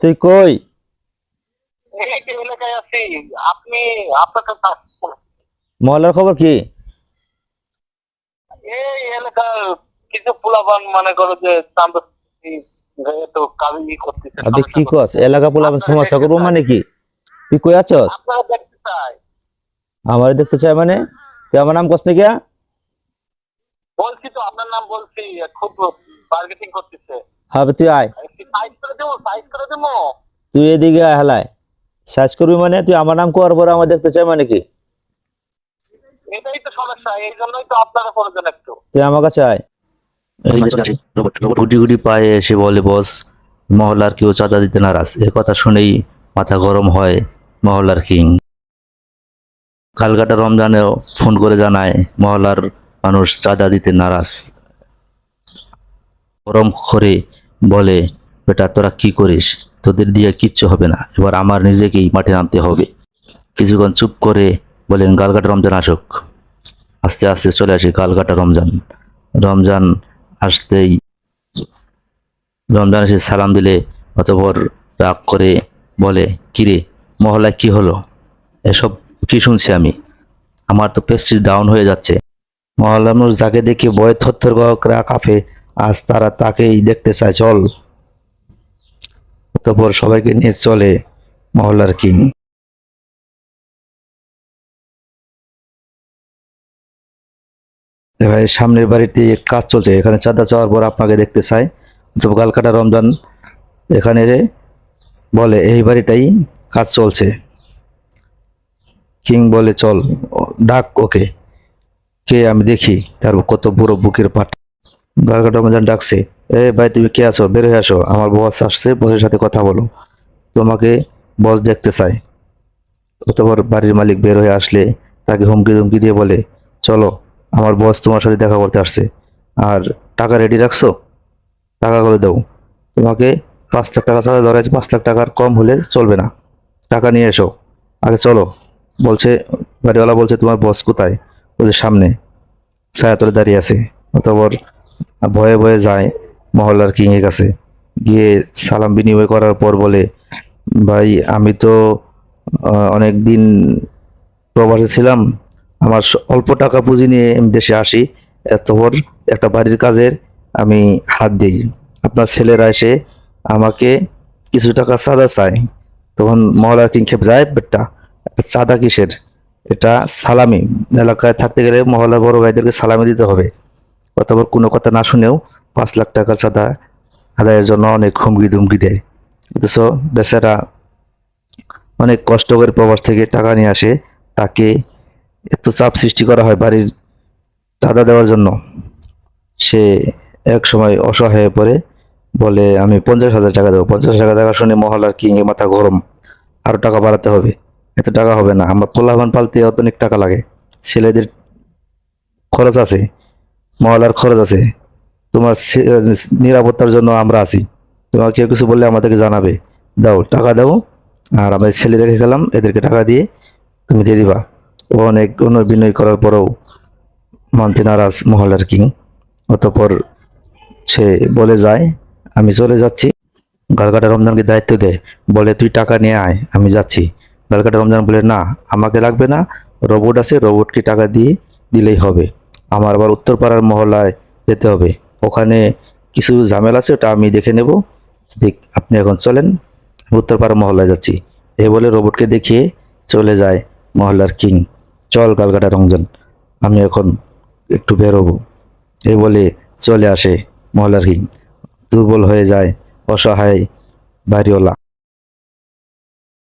তুই কই? এলাকায় আছি আপনি আপনার কাছে খবর কি? এই এলাকার কিছু পোলাপান মনে করো যে আপনি কি কস? এলাকা পোলা সমস্যা করব মানে কি? তুই কই আছস? আপনারা দেখতে চাই। আমার দেখতে চাই মানে? তুই আমার নাম কস না কিয়া বলছি তো আপনার নাম বলছি খুব মার্কেটিং করতেছে। হবে তুই আয়। সাইজ করে দেবো সাইজ করে দেবো তুই এদিকে হেলায়। সার্চ করবি মানে? তুই আমার নাম করার পরে আমার দেখতে চাই মানে কি? এটাই তো সমস্যা এই জন্যই তো আপনারা প্রয়োজন একটু তুই আমার কাছে আয় গুটি গুটি পায়ে এসে বলে বস মহল্লার কেউ চাঁদা দিতে নারাজ। এ কথা শুনেই মাথা গরম হয় মহল্লার কিং। কালকাটা রমজানেও ফোন করে জানায় মহল্লার মানুষ চাঁদা দিতে নারাজ। গরম করে বলে বেটা, তোরা কি করিস? তোদের দিয়ে কিচ্ছু হবে না। এবার আমার নিজেকেই মাঠে নামতে হবে। কিছুক্ষণ চুপ করে বলেন কালকাটা রমজান আসুক। আস্তে আস্তে চলে আসি কালকাটা রমজান। রমজান আসতেই, রমজান এসে সালাম দিলে অতপর রাগ করে বলে কিরে মহলায় কি হলো? এসব কি শুনছি আমি? আমার তো প্রেস্টিজ ডাউন হয়ে যাচ্ছে। মহল্লার মানুষ যাকে দেখে বয়ে থরথর গ্রাহকরা কাঁপে, আজ তারা তাকেই দেখতে চায়। চল। অতপর সবাইকে নিয়ে চলে মহল্লার কিং। ভাই, সামনের বাড়িতে কাজ চলছে। এখানে চাঁদা চাওয়ার পর আপনাকে দেখতে চাই। তো কালকাটা রমজান এখানে বলে, এই বাড়িটাই কাজ চলছে। কিং বলে, চল, ডাক ওকে। কে আমি দেখি। তার কত বুড়ো বুকের পাট। কালকাটা রমজান ডাকছে, এ ভাই, তুমি কে আছো? বের হয়ে আসো, আমার বস আসছে বসের সাথে কথা বলো। তোমাকে বস দেখতে চাই অতপর বাড়ির মালিক বের হয়ে আসলে তাকে হুমকি ধুমকি দিয়ে বলে, চলো, আমার বস তোমার সাথে দেখা করতে আসছে। আর টাকা রেডি রাখছো? টাকা করে দাও। তোমাকে পাঁচ লাখ টাকা ছাড়া ধরা পাঁচ লাখ টাকার কম হলে চলবে না। টাকা নিয়ে এসো। আগে চলো। বলছে বাড়িওয়ালা বলছে, তোমার বস কোথায়? ওদের সামনে। ছায়াতলে দাঁড়িয়ে আছে। অতপর ভয়ে ভয়ে যায় মহল্লার কিংয়ের কাছে। গিয়ে সালাম বিনিময় করার পর বলে, ভাই, আমি তো অনেক দিন প্রবাসে ছিলাম। আমার অল্প টাকা পুঁজি নিয়ে আমি দেশে আসি। এতপর একটা বাড়ির কাজের আমি হাত দিই। আপনার ছেলেরা এসে আমাকে কিছু টাকা চাঁদা চায়। তখন মহলার কিং খেপ যায়, বেটা, এটা চাঁদা কিসের? এটা সালামি। এলাকায় থাকতে গেলে মহল্লার বড় ভাইদেরকে সালামি দিতে হবে। অতপর কোনো কথা না শুনেও পাঁচ লাখ টাকা চাঁদা আদায়ের জন্য অনেক হুমকি ধুমকি দেয়। অথচ বেচারা অনেক কষ্ট করে প্রবাস থেকে টাকা নিয়ে আসে, তাকে এত চাপ সৃষ্টি করা হয় বাড়ির চাঁদা দেওয়ার জন্য। সে এক সময় অসহায় হয়ে পড়ে, বলে, আমি পঞ্চাশ হাজার টাকা দেবো। পঞ্চাশ হাজার টাকা শুনে মহলার কিং এ মাথা গরম। আরও টাকা বাড়াতে হবে। এত টাকা হবে না। আমার পোলাভান পালতে অনেক টাকা লাগে। ছেলেদের খরচ আছে। মহলার খরচ আছে। তোমার নিরাপত্তার জন্য আমরা আছি। তোমার কেউ কিছু বললে আমাদেরকে জানাবে। দাও, টাকা দাও। আর আমি ছেলে রেখে গেলাম, এদেরকে টাকা দিয়ে তুমি দিয়ে দিবা। অনেক অনু- বিনয় করার পরেও মানতে নারাজ মহল্লার কিং। অতপর সে বলে, যায়, আমি চলে যাচ্ছি। গালকাটা রমজানকে দায়িত্ব দেয় বলে, তুই টাকা নিয়ে আয়, আমি যাচ্ছি। গালকাটা রমজান বলে, না, আমাকে লাগবে না। রোবট আছে, রোবটকে টাকা দিয়ে দিলেই হবে। আমার আবার উত্তরপাড়ার মহল্লায় যেতে হবে। ওখানে কিছু ঝামেলা আছে, ওটা আমি দেখে নেব। দেখ, আপনি এখন চলেন উত্তরপাড়া মহল্লায় যাচ্ছি। এই বলে রোবটকে দেখিয়ে চলে যায় মহল্লার কিং। চল কালকাটা রমজান আমি এখন একটু বেরোবো। এই বলে চলে আসে মহল্লার কিং। দুর্বল হয়ে যায়, অসহায় বাড়িওয়ালা।